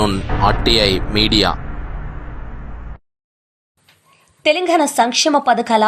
Afternoon RTI media Telangana సంక్షేమ పథకాల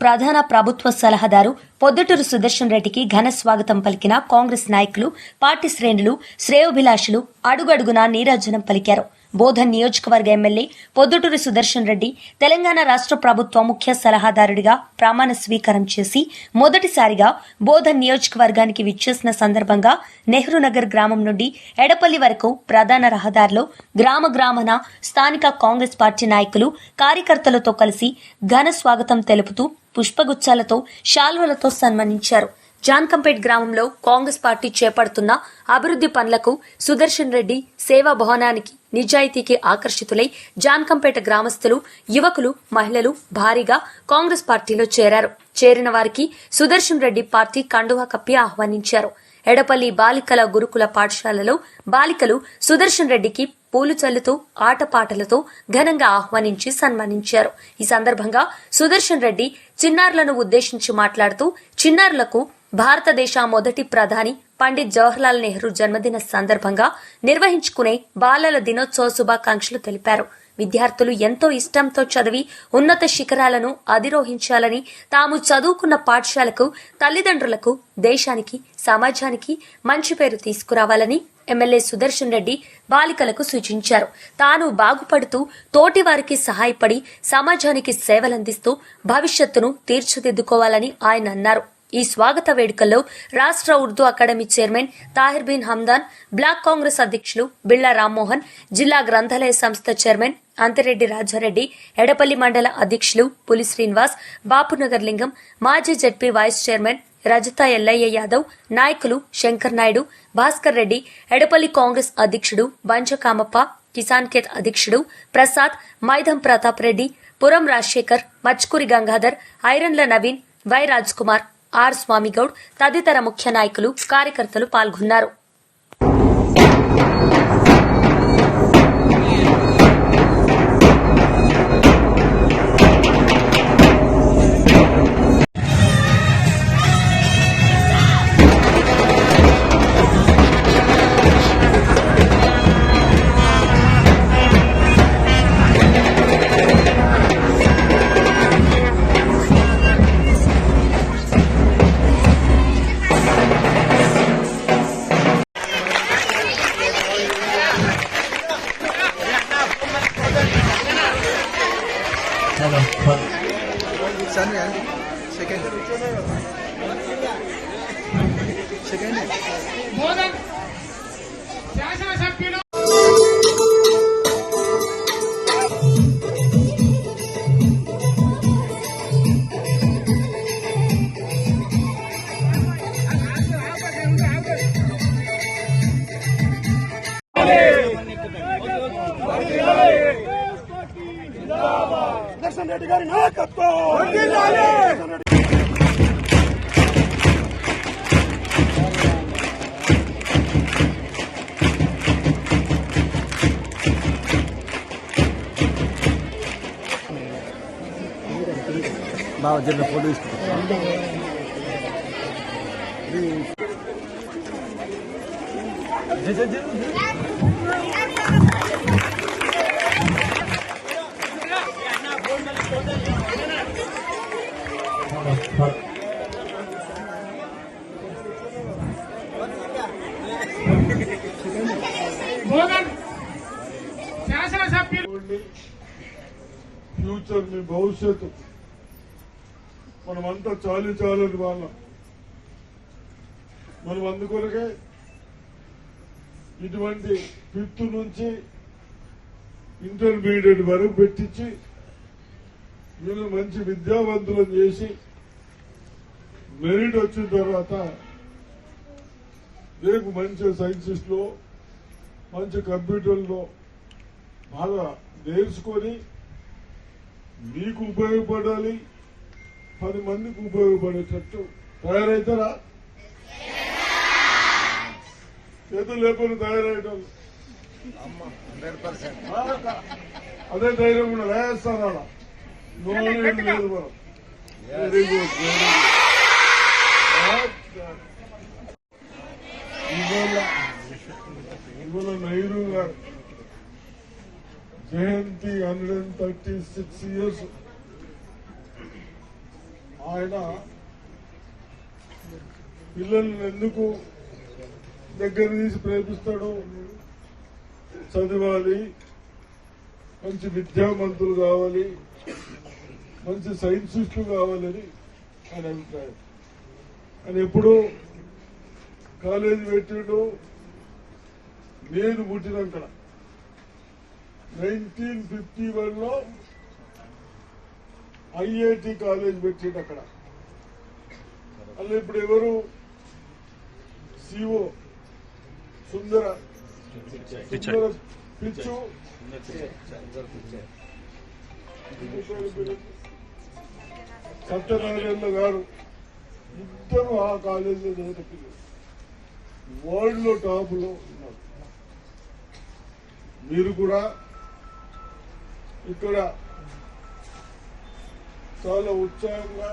ప్రధాన ప్రభుత్వ సలహాదారు పొద్దుటూరు సుదర్శన్ రెడ్డికి ఘన స్వాగతం పలికిన కాంగ్రెస్ నాయకులు పార్టీ శ్రేణులు శ్రేయోభిలాషులు అడుగడుగునా నీరాజనం పలికారు బోధన్ నియోజకవర్గ ఎమ్మెల్యే పొద్దుటూరి సుదర్శన్ రెడ్డి తెలంగాణ రాష్ట్ర ప్రభుత్వ ముఖ్య సలహాదారుడిగా ప్రమాణ స్వీకారం చేసి మొదటిసారిగా బోధన్ నియోజకవర్గానికి విచ్చేసిన సందర్భంగా నెహ్రూ నగర్ గ్రామం నుండి ఎడపల్లి వరకు ప్రధాన రహదారిలో గ్రామ గ్రామన స్థానిక కాంగ్రెస్ పార్టీ నాయకులు కార్యకర్తలతో కలిసి ఘన స్వాగతం తెలుపుతూ పుష్పగుచ్చాలతో శాల్వలతో సన్మానించారు. జాన్కంపేట్ గ్రామంలో కాంగ్రెస్ పార్టీ చేపడుతున్న అభివృద్ధి పనులకు సుదర్శన్ రెడ్డి సేవా భవనానికి నిజాయితీకి ఆకర్షితులై జాన్కంపేట గ్రామస్తులు యువకులు మహిళలు భారీగా కాంగ్రెస్ పార్టీలో చేరారు. చేరిన వారికి సుదర్శన్ రెడ్డి పార్టీ కండువా కప్పి ఆహ్వానించారు. ఎడపల్లి బాలికల గురుకుల పాఠశాలలో బాలికలు సుదర్శన్ రెడ్డికి పూలు చల్లుతూ ఆటపాటలతో ఘనంగా ఆహ్వానించి సన్మానించారు. ఈ సందర్భంగా సుదర్శన్ రెడ్డి చిన్నారులను ఉద్దేశించి మాట్లాడుతూ చిన్నారులకు భారతదేశ మొదటి ప్రధాని పండిత్ జవహర్లాల్ నెహ్రూ జన్మదిన సందర్భంగా నిర్వహించుకునే బాలల దినోత్సవ శుభాకాంక్షలు తెలిపారు. విద్యార్థులు ఎంతో ఇష్టంతో చదివి ఉన్నత శిఖరాలను అధిరోహించాలని తాము చదువుకున్న పాఠశాలకు తల్లిదండ్రులకు దేశానికి సమాజానికి మంచి పేరు తీసుకురావాలని ఎమ్మెల్యే సుదర్శన్ రెడ్డి బాలికలకు సూచించారు. తాను బాగుపడుతూ తోటివారికి సహాయపడి సమాజానికి సేవలందిస్తూ భవిష్యత్తును తీర్చిదిద్దుకోవాలని ఆయన అన్నారు. ఈ స్వాగత వేడుకల్లో రాష్ట్ర Urdu academy chairman Tahir bin Hamdan block Congress అధ్యక్షులు బిళ్ళా రామ్మోహన్ జిల్లా గ్రంథాలయ సంస్థ చైర్మన్ అంతిరెడ్డి రాజారెడ్డి ఎడపల్లి మండల అధ్యక్షులు పులి శ్రీనివాస్ బాపునగర్ లింగం మాజీ జడ్పీ వైస్ చైర్మన్ రజత ఎల్లయ్య యాదవ్ నాయకులు శంకర్ నాయుడు భాస్కర్ రెడ్డి ఎడపల్లి కాంగ్రెస్ అధ్యక్షుడు బంచకామప్ప కిసాన్ కేత్ అధ్యక్షుడు ప్రసాద్ మైదం ప్రతాప్ రెడ్డి పురం రాజశేఖర్ మచ్కూరి గంగాధర్ ఐరన్ల నవీన్ వై రాజ్ కుమార్ ఆర్ స్వామిగౌడ్ తదితర ముఖ్య నాయకులు కార్యకర్తలు పాల్గొన్నారు. Saan yan? Second. Second. శాసనసభ్యులు రెడ్డి గారి నాయకత్వం. బాగా జరిగిన ఫోటో తీసుకుంటాం మోదన్ శాసనసభ్యులు ఫ్యూచర్ మీ భవిష్యత్తు. మనమంతా చాలి చాలని వాళ్ళం. మనం అందుకొరకే ఇటువంటి ఫిఫ్త్ నుంచి ఇంటర్మీడియట్ వరకు పెట్టించి వీళ్ళు మంచి విద్యావంతులను చేసి మెరిట్ వచ్చిన తర్వాత రేపు మంచి సైన్సెస్లో మంచి కంప్యూటర్లో బాగా నేర్చుకొని మీకు ఉపయోగపడాలి పది మందికి ఉపయోగపడేటట్టు తయారవుతారా చేతులు లేకుండా తయారయ్యటం అదే ధైర్యం కూడా వేస్తాను వెరీ గుడ్ ఇవాళ నెహ్రూ గారు జయంతి hundred and thirty six years ఆయన పిల్లల్ని ఎందుకు దగ్గర తీసి ప్రేమిస్తాడు చదవాలి మంచి విద్యావంతులు కావాలి మంచి సైన్సిస్టులు కావాలని ఆయన అభిప్రాయం ఆయన ఎప్పుడు కాలేజీ పెట్టిండు నేను పుట్టినక్కడ నైన్టీన్ ఫిఫ్టీ వన్లో ఐఐటి కాలేజ్ పెట్టిండు అక్కడ అలా ఇప్పుడు ఎవరు? సిఓ సుందర. సుందర పిచ్చు సత్యనారాయణ గారు ఇద్దరు ఆ కాలేజీ నేర్పిలు వరల్డ్లో టాప్లో ఉన్నారు. మీరు కూడా ఇక్కడ చాలా ఉత్సాహంగా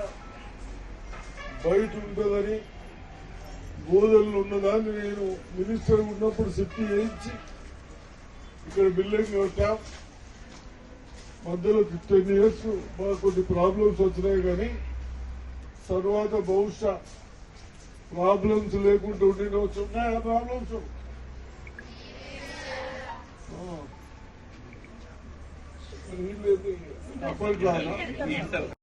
బయట ఉంటుందని బోధనలు ఉన్నదాన్ని నేను మినిస్టర్ ఉన్నప్పుడు శక్తి వేయించి ఇక్కడ బిల్డింగ్ కట్టాం మధ్యలో ఫిఫ్టీన్ ఇయర్స్ మాకు కొన్ని ప్రాబ్లమ్స్ వచ్చినాయి కానీ తర్వాత బహుశా ప్రాబ్లమ్స్ లేకుండా ఉండినవచ్చు ఉన్నాయా ప్రాబ్లమ్స్ అప్పట్లో